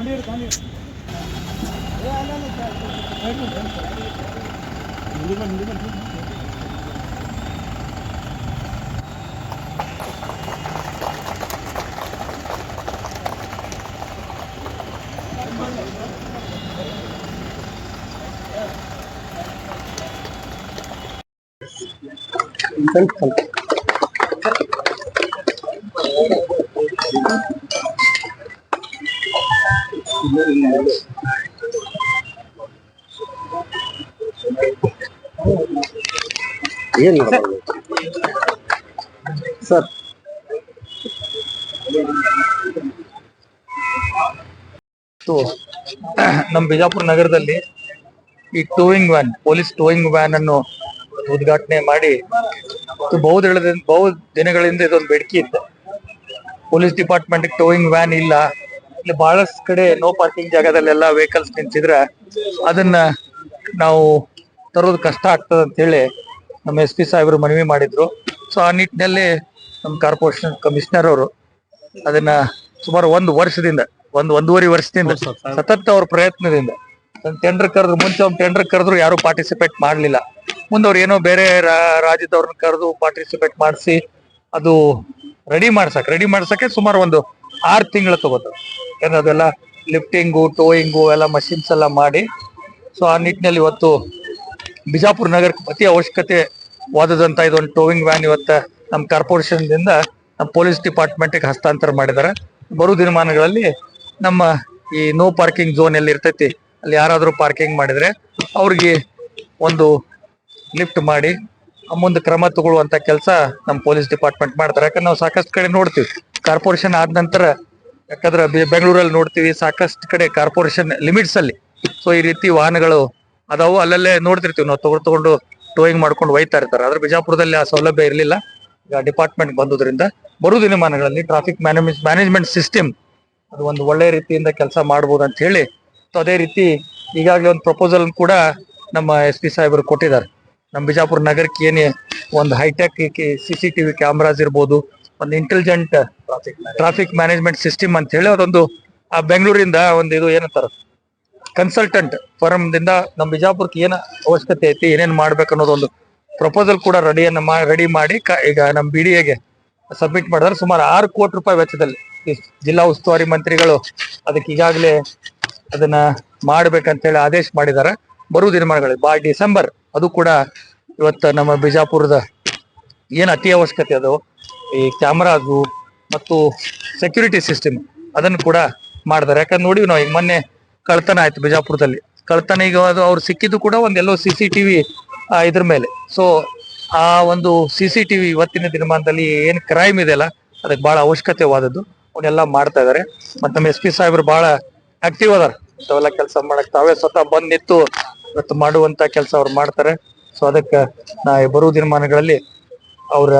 கண்டிப்பாக கண்டிப்பாக Thank you. ಏನು ಸರ್. ನಮ್ಮ ಬಿಜಾಪುರ ನಗರದಲ್ಲಿ ಈ towing van police towing van ಅನ್ನು ಉದ್ಘಾಟನೆ ಮಾಡಿ ಬಹು ದಿನಗಳಿಂದ ಇದೊಂದು ಬೇಡಿಕೆ ಇತ್ತು. ಪೊಲೀಸ್ ಡಿಪಾರ್ಟ್ಮೆಂಟ್ ಟೋಯಿಂಗ್ ವ್ಯಾನ್ ಇಲ್ಲ. ಇಲ್ಲಿ ಬಹಳಷ್ಟು ಕಡೆ ನೋ ಪಾರ್ಕಿಂಗ್ ಜಾಗದಲ್ಲೆಲ್ಲ ವೆಹಿಕಲ್ಸ್ ನಿಂತಿದ್ರೆ ಅದನ್ನ ನಾವು ತರೋದು ಕಷ್ಟ ಆಗ್ತದೆ ಅಂತ ಹೇಳಿ ನಮ್ಮ ಎಸ್ ಪಿ ಸಾಹೇಬರು ಮನವಿ ಮಾಡಿದ್ರು. ಸೊ ಆ ನಿಟ್ಟಿನಲ್ಲಿ ನಮ್ಮ ಕಾರ್ಪೊರೇಷನ್ ಕಮಿಷನರ್ ಅವರು ಅದನ್ನ ಸುಮಾರು ಒಂದು ವರ್ಷದಿಂದ ಒಂದು ಒಂದೂವರೆ ವರ್ಷದಿಂದ ಸತತ ಅವ್ರ ಪ್ರಯತ್ನದಿಂದ ಟೆಂಡರ್ ಕರೆದ್ರು ಮುಂಚೆ ಅವ್ರು ಟೆಂಡರ್ ಕರೆದ್ರು ಯಾರು ಪಾರ್ಟಿಸಿಪೇಟ್ ಮಾಡ್ಲಿಲ್ಲ. ಮುಂದೆ ಅವ್ರು ಏನೋ ಬೇರೆ ರಾಜ್ಯದವ್ರನ್ನ ಕರೆದು ಪಾರ್ಟಿಸಿಪೇಟ್ ಮಾಡಿಸಿ ಅದು ರೆಡಿ ಮಾಡ್ಸಕ್, ರೆಡಿ ಮಾಡ್ಸಕ್ಕೆ ಸುಮಾರು ಒಂದು ಆರು ತಿಂಗಳು ತಗೋತು ಯಾಕಂದ್ರೆ ಅದೆಲ್ಲ ಲಿಫ್ಟಿಂಗು ಟೋಯಿಂಗು ಎಲ್ಲ ಮಷಿನ್ಸ್ ಎಲ್ಲ ಮಾಡಿ ಸೊ ಆ ನಿಟ್ಟಿನಲ್ಲಿ ಇವತ್ತು ಬಿಜಾಪುರ ನಗರಕ್ಕೆ ಅತಿ ಅವಶ್ಯಕತೆ ವಾದದಂತ ಇದೊಂದು ಟೋವಿಂಗ್ ವ್ಯಾನ್ ಇವತ್ತ ನಮ್ಮ ಕಾರ್ಪೊರೇಷನ್ ದಿಂದ ನಮ್ಮ ಪೊಲೀಸ್ ಡಿಪಾರ್ಟ್ಮೆಂಟ್ಗೆ ಹಸ್ತಾಂತರ ಮಾಡಿದ್ದಾರೆ. ಬರು ದಿನಮಾನಗಳಲ್ಲಿ ನಮ್ಮ ಈ ನೋ ಪಾರ್ಕಿಂಗ್ ಝೋನ್ ಎಲ್ಲಿ ಇರ್ತೈತಿ, ಅಲ್ಲಿ ಯಾರಾದರೂ ಪಾರ್ಕಿಂಗ್ ಮಾಡಿದ್ರೆ ಅವ್ರಿಗೆ ಒಂದು ಲಿಫ್ಟ್ ಮಾಡಿ ಮುಂದೆ ಕ್ರಮ ತಗೊಳ್ಳುವಂತ ಕೆಲಸ ನಮ್ಮ ಪೊಲೀಸ್ ಡಿಪಾರ್ಟ್ಮೆಂಟ್ ಮಾಡ್ತಾರೆ. ಯಾಕಂದ್ರೆ ನಾವು ಸಾಕಷ್ಟು ಕಡೆ ನೋಡ್ತೀವಿ. ಕಾರ್ಪೊರೇಷನ್ ಆದ ನಂತರ ಯಾಕಂದ್ರೆ ಬೆಂಗಳೂರಲ್ಲಿ ನೋಡ್ತೀವಿ ಸಾಕಷ್ಟು ಕಡೆ ಕಾರ್ಪೊರೇಷನ್ ಲಿಮಿಟ್ಸ್ ಅಲ್ಲಿ. ಸೊ ಈ ರೀತಿ ವಾಹನಗಳು ಅದಾವು. ಅಲ್ಲಲ್ಲೇ ನೋಡ್ತಿರ್ತೀವಿ. ನಾವು ತಗೊಂಡು ತಗೊಂಡು ಟೋಯಿಂಗ್ ಮಾಡ್ಕೊಂಡು ಒಯ್ತಾ ಇರ್ತಾರೆ. ಆದ್ರೆ ಬಿಜಾಪುರದಲ್ಲಿ ಆ ಸೌಲಭ್ಯ ಇರಲಿಲ್ಲ. ಈಗ ಡಿಪಾರ್ಟ್ಮೆಂಟ್ ಬಂದುದರಿಂದ ಬರು ದಿನಮಾನಗಳಲ್ಲಿ ಟ್ರಾಫಿಕ್ ಮ್ಯಾನೇಜ್ ಮ್ಯಾನೇಜ್ಮೆಂಟ್ ಸಿಸ್ಟಮ್ ಅದು ಒಂದು ಒಳ್ಳೆ ರೀತಿಯಿಂದ ಕೆಲಸ ಮಾಡ್ಬೋದು ಅಂತ ಹೇಳಿ. ಸೊ ಅದೇ ರೀತಿ ಈಗಾಗಲೇ ಒಂದು ಪ್ರಪೋಸಲ್ ಕೂಡ ನಮ್ಮ ಎಸ್ ಪಿ ಸಾಹೇಬರು ಕೊಟ್ಟಿದ್ದಾರೆ. ನಮ್ಮ ಬಿಜಾಪುರ ನಗರಕ್ಕೆ ಏನೇ ಒಂದು hitech C C TV cameras ಇರ್ಬೋದು, ಒಂದು ಇಂಟೆಲಿಜೆಂಟ್ ಟ್ರಾಫಿಕ್ ಮ್ಯಾನೇಜ್ಮೆಂಟ್ ಸಿಸ್ಟಮ್ ಅಂತ ಹೇಳಿ ಅದೊಂದು, ಆ ಬೆಂಗಳೂರಿಂದ ಒಂದು ಇದು ಏನಂತಾರ ಕನ್ಸಲ್ಟೆಂಟ್ ಫರ್ಮ್ದಿಂದ ನಮ್ಮ ಬಿಜಾಪುರಕ್ಕೆ ಏನು ಅವಶ್ಯಕತೆ ಐತಿ, ಏನೇನು ಮಾಡ್ಬೇಕು ಅನ್ನೋದೊಂದು ಪ್ರಪೋಸಲ್ ಕೂಡ ರೆಡಿಯನ್ನ ರೆಡಿ ಮಾಡಿ ಈಗ ನಮ್ಮ ಬಿ ಡಿ ಎಗೆ ಸಬ್ಮಿಟ್ ಮಾಡಿದ್ರೆ. ಸುಮಾರು ಆರು ಕೋಟಿ ರೂಪಾಯಿ ವೆಚ್ಚದಲ್ಲಿ ಜಿಲ್ಲಾ ಉಸ್ತುವಾರಿ ಮಂತ್ರಿಗಳು ಅದಕ್ಕೆ ಈಗಾಗಲೇ ಅದನ್ನ ಮಾಡ್ಬೇಕಂತ ಹೇಳಿ ಆದೇಶ ಮಾಡಿದ್ದಾರೆ ಬರುವ ದಿನಮಾನಗಳಲ್ಲಿ, ಬಾ, ಡಿಸೆಂಬರ್ ಅದು ಕೂಡ ಇವತ್ತು ನಮ್ಮ ಬಿಜಾಪುರದ ಏನು ಅತಿ ಅವಶ್ಯಕತೆ ಅದು? ಈ ಕ್ಯಾಮ್ರಾದು ಮತ್ತು ಸೆಕ್ಯೂರಿಟಿ ಸಿಸ್ಟಮ್ ಅದನ್ನು ಕೂಡ ಮಾಡಿದ್ದಾರೆ. ಯಾಕಂದ್ರೆ ನೋಡಿ ನಾವು ಈಗ ಮೊನ್ನೆ ಕಳ್ತನ ಆಯ್ತು ಬಿಜಾಪುರದಲ್ಲಿ. ಕಳ್ತನ ಈಗ ಅದು ಅವ್ರು ಸಿಕ್ಕಿದ್ದು ಕೂಡ ಒಂದೆಲ್ಲೋ ಸಿ ಸಿ ಟಿವಿ ಇದ್ರ ಮೇಲೆ. ಸೊ ಆ ಒಂದು ಸಿ ಸಿ ಟಿವಿ ಇವತ್ತಿನ ದಿನಮಾನದಲ್ಲಿ ಏನು ಕ್ರೈಮ್ ಇದೆಯಲ್ಲ ಅದಕ್ಕೆ ಬಹಳ ಅವಶ್ಯಕತೆವಾದದ್ದು. ಅವನ್ನೆಲ್ಲ ಮಾಡ್ತಾ ಇದ್ದಾರೆ ಮತ್ತೆ ನಮ್ಮ ಎಸ್ ಪಿ ಸಾಹೇಬ್ರು ಬಹಳ ಆಕ್ಟಿವ್ ಅದಾರ. ಕೆಲಸ ಮಾಡಕ್ ತಾವೇ ಸ್ವತಃ ಬಂದ್ ನಿಂತು ಇವತ್ತು ಮಾಡುವಂತ ಕೆಲಸ ಅವ್ರು ಮಾಡ್ತಾರೆ. ಸೊ ಅದಕ್ಕೆ ನಾ ಬರುವ ದಿನಮಾನಗಳಲ್ಲಿ ಅವರ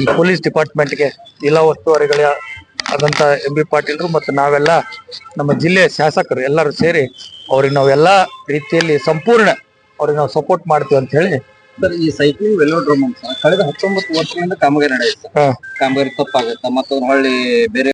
ಈ ಪೊಲೀಸ್ ಡಿಪಾರ್ಟ್ಮೆಂಟ್ಗೆ ಜಿಲ್ಲಾ ಉಸ್ತುವಾರಿಗಳ ಆದಂತ ಎಂ ಬಿ ಪಾಟೀಲ್ರು ಮತ್ತು ನಾವೆಲ್ಲ ನಮ್ಮ ಜಿಲ್ಲೆಯ ಶಾಸಕರು ಎಲ್ಲರೂ ಸೇರಿ ಅವ್ರಿಗೆ ಎಲ್ಲಾ ರೀತಿಯಲ್ಲಿ ಸಂಪೂರ್ಣ ಅವ್ರಿಗೆ ನಾವು ಸಪೋರ್ಟ್ ಮಾಡ್ತೀವಿ ಅಂತ ಹೇಳಿ. ಸರ್ ಈ ಸೈಕ್ಲಿಂಗ್ ವೆಲೋಡ್ರೋಮ್ ಅಂತ ಕಳೆದ ಹತ್ತೊಂಬತ್ತು ವರ್ಷಗಳಿಂದ ಕಾಮಗಾರಿ ನಡೆಯುತ್ತೆ. ಕಾಮಗಾರಿ ತಪ್ಪಾಗುತ್ತೆ ಮತ್ತೊಂದು ಹೊಳ್ಳಿ ಬೇರೆ